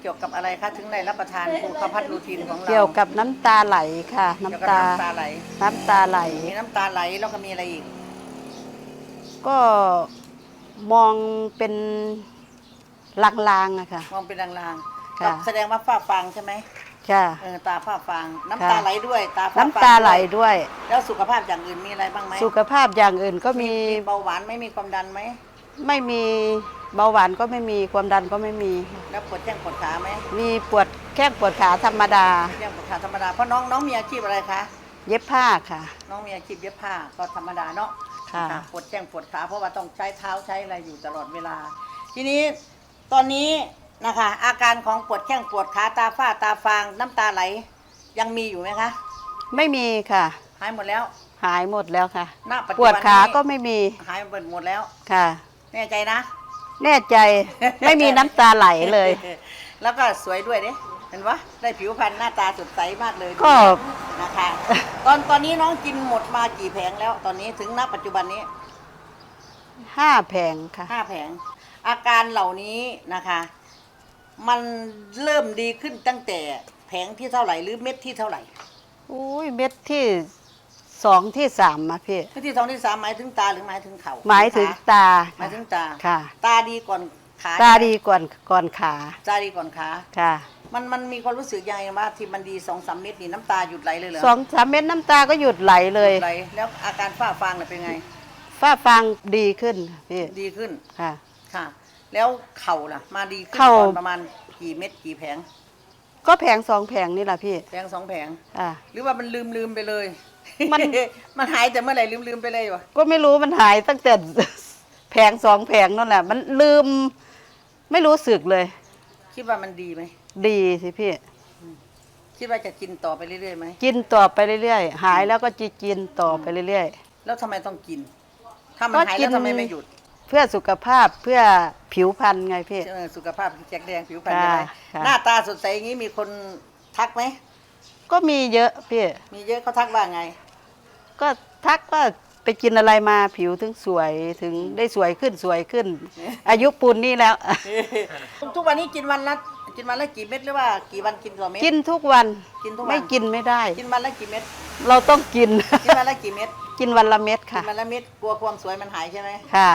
เกี่ยวกับอะไรคะถึงได้รับประทานภูคพัฒรูทีนของเราเกี่ยวกับน้ำตาไหลค่ะเกี่ยวน้ำกับตา น้ำตาไหลน้ำตาไหล มีน้ำตาไหลแล้วก็มีอะไรอีก ก็มองเป็นลางๆอะค่ะ มองเป็นลางๆค่ะก็แสดงว่าฝ้าฟางใช่ไหมค่ะ เออตาฝ้าฟางน้ำตาค่ะ ไหลด้วย ตาฝ้าฟางน้ำตาไหลด้วยแล้วสุขภาพอย่างอื่นมีอะไรบ้างไหมสุขภาพอย่างอื่นก็มีเบาหวานไม่มีความดันไหม ไม่มีเบาหวานก็ไม่มีความดันก็ไม่มี แล้วปวดแข้งปวดขาไหมมีปวดแข้งปวดขาธรรมดา แข้งปวดขาธรรมดาเพราะน้องน้องมีอาชีพอะไรคะเย็บผ้าค่ะ น้องมีอาชีพเย็บผ้าก็ธรรมดาเนาะค่ะนปวดแข้งปวดขาเพราะว่าต้องใช้เท้าใช้อะไรอยู่ตลอดเวลา ทีนี้ตอนนี้นะคะ อาการของปวดแข้งปวดขาตาฝ้าตาฟางน้ำตาไหลยังมีอยู่ไหมคะไม่มีค่ะ หายหมดแล้วหายหมดแล้วค่ะ ณปัจปจุวบัดนนี้ขาก็ไม่มีหายหมดแล้ว ค่ะ แน่ใจนะ แน่ใจไม่มีน้ำตาไหลเลย แล้วก็สวยด้วยเด้เห็นปะได้ผิวพรรณหน้าตาสดใสมากเลยก็นะคะ ตอนตอนนี้น้องกินหมดมากี่แผงแล้ว ตอนนี้ถึงณปัจจุบันนี้ห้าแผงค่ะห้าแผง อาการเหล่านี้นะคะ มันเริ่มดีขึ้นตั้งแต่แผงที่เท่าไหร่หรือเม็ดที่เท่าไหร่อุ้ยเม็ดที่ สองที่สามมาพี่เม็ดที่สองที่สามหมายถึงตาหรือหมายถึงเขาหมายถึงขาตาหมายถึงตา ค่ะ ตาดีก่อนขาตาดีก่อนก่อนขาตาดีก่อนขา ค่ะ มันมันมีความรู้สึกยังไงว่าที่มันดีสองสามเม็ดนี่น้ำตาหยุดไหลเลยเหรอสองสามเม็ดน้ำตาก็หยุดไหลเลยหดไหลแล้วอาการฝ้าฟางน่ะเป็นไง ฝ้าฟางดีขึ้นพี่ ดีขึ้น ค่ะ ค่ะ แล้วเข่าล่ะ มาดีขึ้นเข่า ตอนประมาณกี่เม็ดกี่แผง ก็แผงสองแผงนี่แหละพี่ แผงสองแผง อะหรือว่ามันลืมลืมไปเลย มัน มันหายแต่เมื่อไหร่ลืมลืมไปเลยวะก็ไม่รู้มันหายตั้งแต่ แผงสองแผงนั่นแหละ มันลืม ไม่รู้สึกเลย คิดว่ามันดีไหม ดีสิพี่ คิดว่าจะกินต่อไปเรื่อยๆไหม กินต่อไปเรื่อยๆ หายแล้วก็จะกินต่อไปเรื่อยแล้วทำไมต้องกิน ถ้ามันก็หายกิแล้วนทำไมไม่หยุดๆ เพื่อสุขภาพเพื่อผิวพรรณไงพี่ เออสุขภาพแข็งแรงผิวพรรณค่ะยังไงค่ะ หน้าตาสดใสอย่างนี้มีคนทักไหม ก็มีเยอะพี่ มีเยอะเขาทักว่าไง ก็ทักว่าไปกินอะไรมาผิวถึงสวยถึงได้สวยขึ้นสวยขึ้น อายุปูนนี่แล้ว ทุกวันนี้กินวันละกินวันละกี่เม็ดหรือว่ากี่วันกินต่อเม็ด กินทุกวันกินทุกวัน ไม่กินไม่ได้ กินวันละกี่เม็ด เราต้องกิน กินวันละกี่เม็ด กินวันละเม็ดกิค่ะ นวันละเม็ดกลัวความสวยมันหายใช่ไหม ค่ะ